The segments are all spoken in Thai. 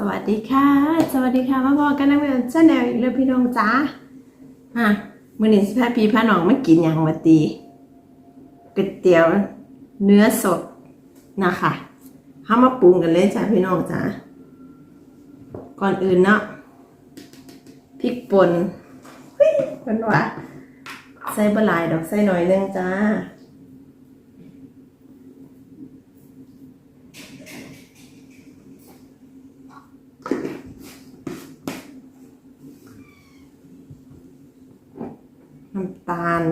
สวัสดีค่ะ สวัสดีค่ะมาพอกันนะเพื่อนชาแนลอีกแล้วพี่น้องจ้าฮะมื้อนี้สิพาพี่พาน้องมากินหยังมาตีก๋วยเตี๋ยวเนื้อสดนะคะเฮามาปรุงกันเลยจ้าพี่น้องจ้าก่อนอื่นเนาะพริกป่นเฮ้ยมันว่าใส่บะหลายดอกใส่หน่อยนึงจ้าาล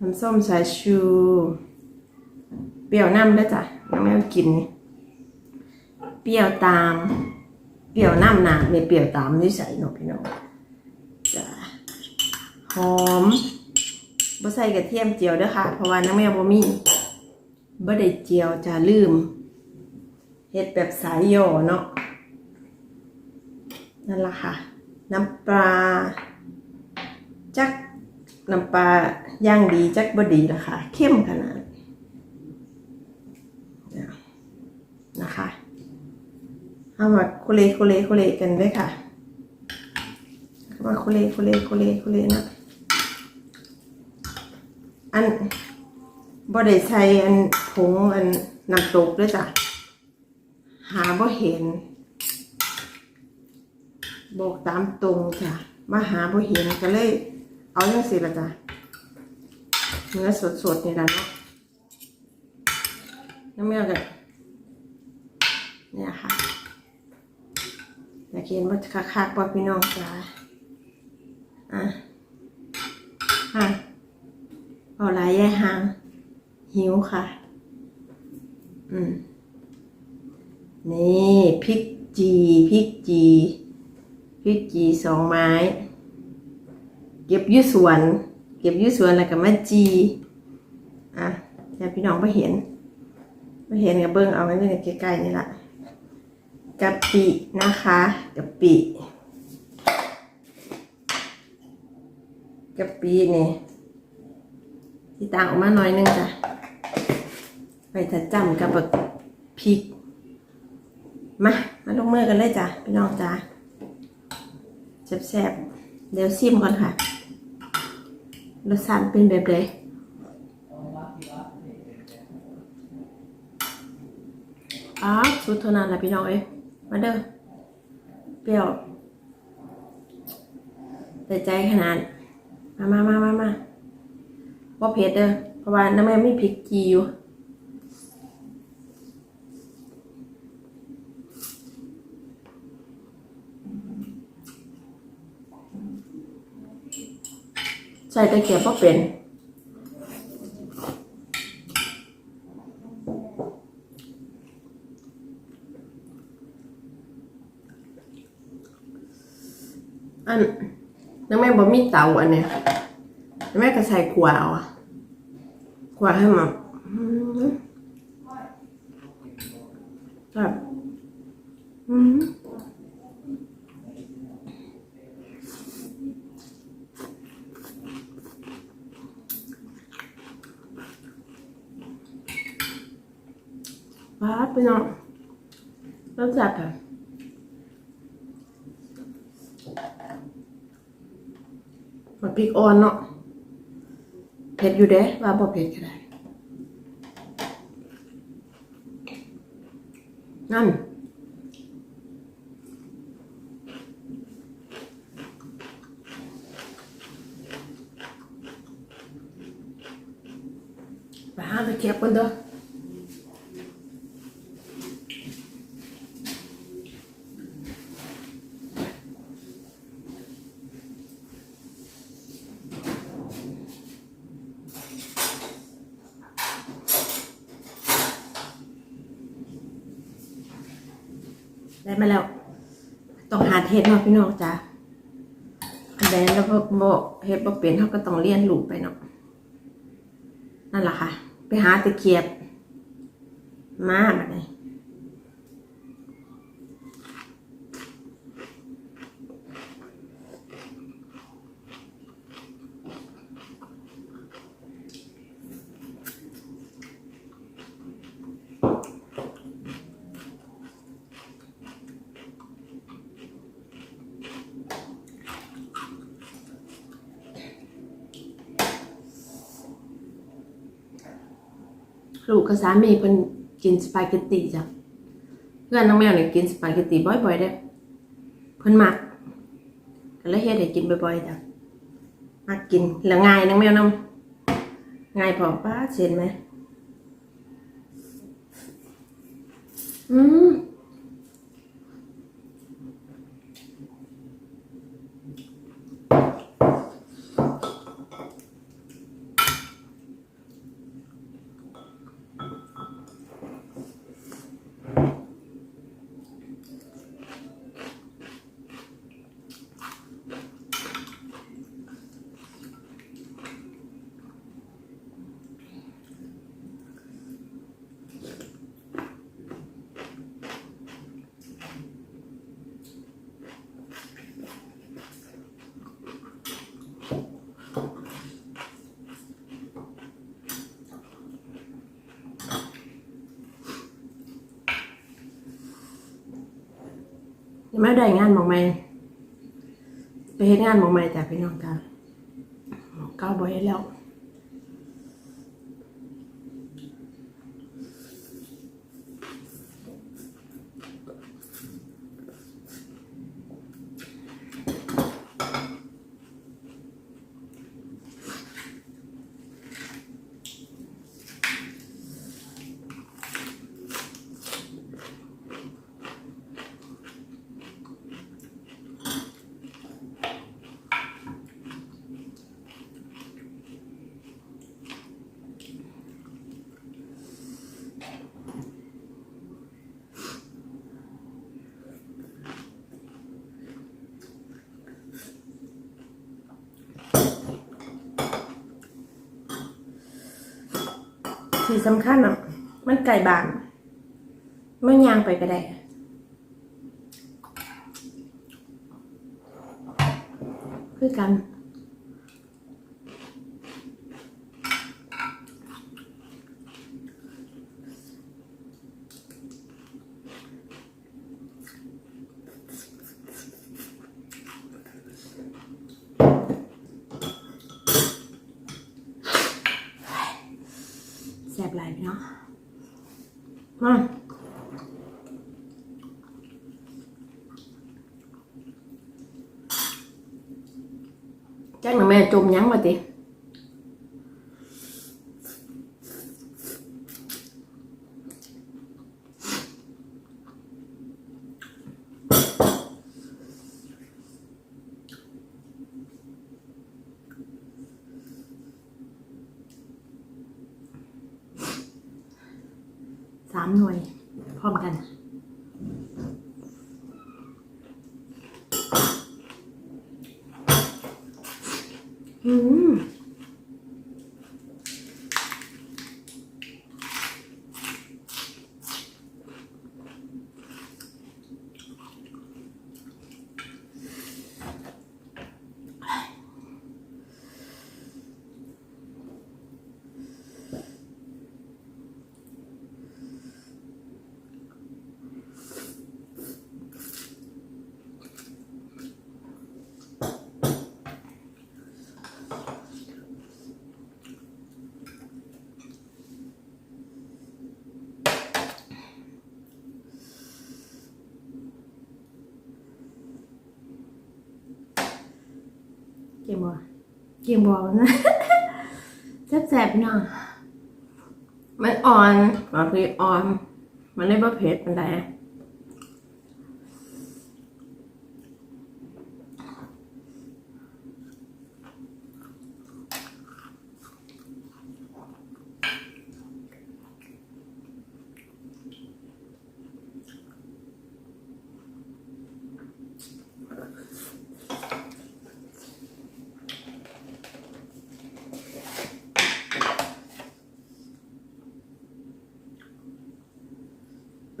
น้ำส้มสายชู เปรี้ยวน้ำด้วยจ้ะยังไม่เอากินนี่เปรี้ยวตาม เปรี้ยวน้ำหนาเนี่เปรี้ยวตามนิสัยเนาะพี่น้องจ้ะหอมบ่ใส่กระเทียมเจียวด้วยค่ะ เพราะว่าน้ำแมวบ่มีบ่ได้เจียวจะลืม เฮ็ดแบบสายย่อเนาะนั่นละค่ะ น้ำปลา จักน้ำปลาย่างดีจักบดีละค่ะ เข้มขนาดนี่นะคะเอามาโคเลโคเลโคเลกันด้วยค่ะมาโคเลโคเลโคเลโคเลนะอันบ่ได้ใช้อันผงอันน้ำตกด้วยจ้ะ หาบ่เห็น บอกตามตรงจ้ะมาหาบ่เห็นก็เลย เอาจังสิละจ้ะเนื้อสดๆนี่ละเนาะน้ำเมียกันเนี่ยค่ะอยากเห็นว่าคักๆว่าพี่น้องจ้ะอะอะเอาลายแย่หางหิวค่ะ อืม นี่พริกจีพริกจีพริกจีสองไม้ เก็บยืสวน เก็บยืสวนแล้วก็มาจีอะแต่พี่น้องไม่เห็นไม่เห็นกับเบิ้งเอาไว้ในใกล้ๆนี่แหละกะปินะคะกะปิกะปินี่ที่ต่างออกมาหน่อยนึงจ้ะไปถัดจำกับพริก มา มาลงมือกันเลยจ้ะพี่น้องจ้ะแซ่บๆเดี๋ยวซิมก่อนค่ะรสชาติเป็นแบบใดอ๋อสุดเท่านั้นแหละพี่น้องเอ้ยมาเด้อเปรี้ยวแต่ใจขนาด มามามามามาว่าเผ็ดเด้อเพราะว่าน้ำแม่ไม่พริกจีอยู่ ใส่ตะเกียบก็เป็น อันน้ำแม่บ่มีเตาอันเนี้ยน้ำแม่ก็ใส่ขวเอาอะขวาให้มันแบบอืม ว้าไปน้องรสจัดค่ะมันพริกอ่อนเนาะเผ็ดอยู่เด้ว่าบ่เผ็ดก็ได้นั่นไปหาตะเกียบกันเด้อ ได้มาแล้ว ต้องหา เฮ็ดเนาะพี่น้องจ้ะแบนแล้วบ่บ่เฮ็ดบ่เป็นเขาก็ต้องเรียนรู้ไปเนาะนั่นแหละค่ะ ไปหาตะเกียบ มาบัดนี้ ลูกกับสามีเพิ่นกินสปาเกตตีจ้ะเพื่อนน้องแมวเนี่ยกินสปาเกตตีบ่อยๆเด้เพิ่นมักก็เลยเฮ็ดให้กินบ่อยๆจ้ะมักกินแล้วง่ายน้องแมวน้อง่ายพอป้าเห็นไหมอืม ยังไม่ได้งานหมองไม่ไปเฮ็ดงานหมองไม่จ้ะพี่น้องจ้ะหมองเก้าบ่อยแล้ว ที่สำคัญอะมันไก่บานมันยางไปก็ได้คือกัน แซ่บหลายพี่เนาะมาแจ้งหน่อยแม่จมยั้งมาติ 3 หน่วยพร้อมกัน อืม เกี่ยงบัว เกี่ยงบอกนะแสบๆพี่อยมันอ่อนบางทีอ่อน มันไม่บ่เผ็ดมันได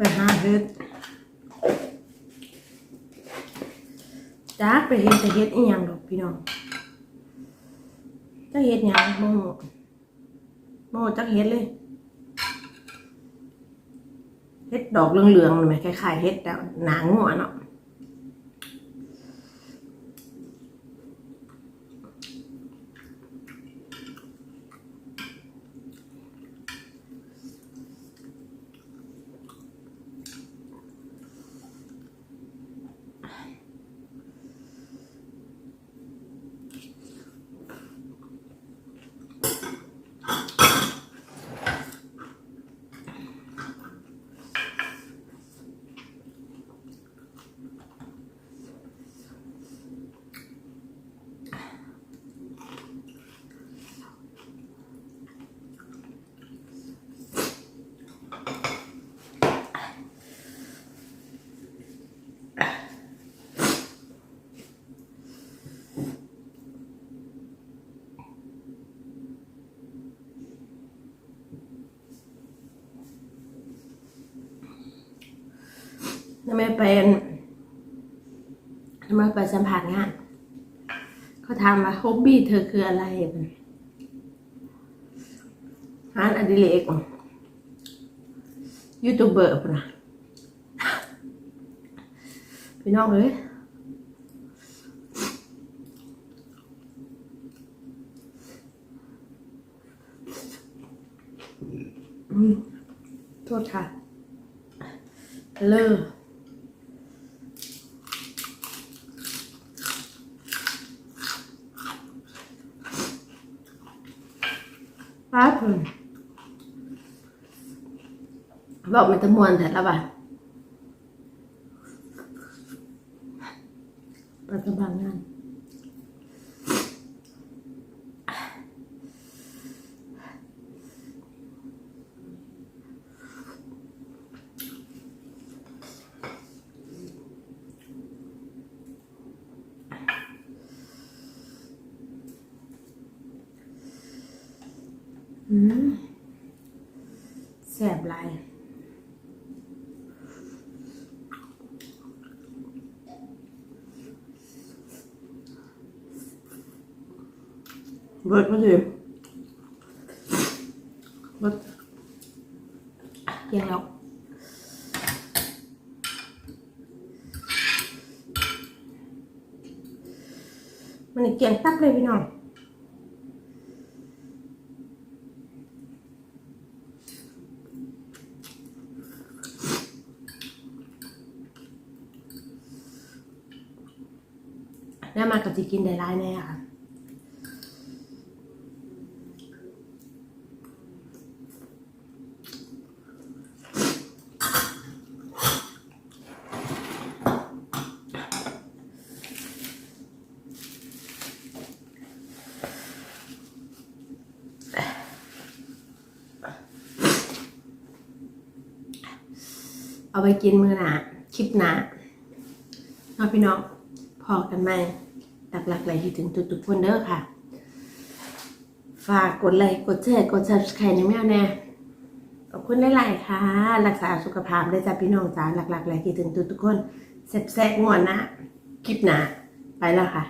ไปหา เฮ็ดจ้าไปเฮ็ดจะเฮ็ดอีหยังดอกพี่น้องจะเฮ็ดหยังโมโหโมโหจักเฮ็ดเลยเฮ็ดดอกเหลืองๆนี่ไหมคล้ายๆเฮ็ดแต่หนังหัวเนาะ ทำไมไปอันทำไมไปสัมผัสงานเขาถามว่าฮอบบี้เธอคืออะไรมันงานอดิเรกยูทูบเบอร์ปะนะพี่น้องเอ้ยโทษค่ะ เลอ ป้าเพิ่นบอกมันจะมวนแต่ละบาทไปกำลังงาน อืม แสบหลายเบิดมาดิเบิดเกี่ยงแล้วมันนี่เกี่ยงตับเลยพี่น้อง แล้มากับจะกินได้ร้ายแน่ค่ะเอาไปกินมือหนาคลิปหนาเอาพี่น้องพอกันไหม หลักๆเลยที่ถึงทุกๆคนเด้อค่ะ ฝากกดไลค์กดแชร์กด subscribe ในแมวแน่ขอบคุณหลายๆค่ะ รักษาสุขภาพด้วยจ้าพี่น้องจ้าหลักๆเลยที่ถึงทุกๆคนแซ่บๆง่วนนะคลิปหนาไปแล้วค่ะ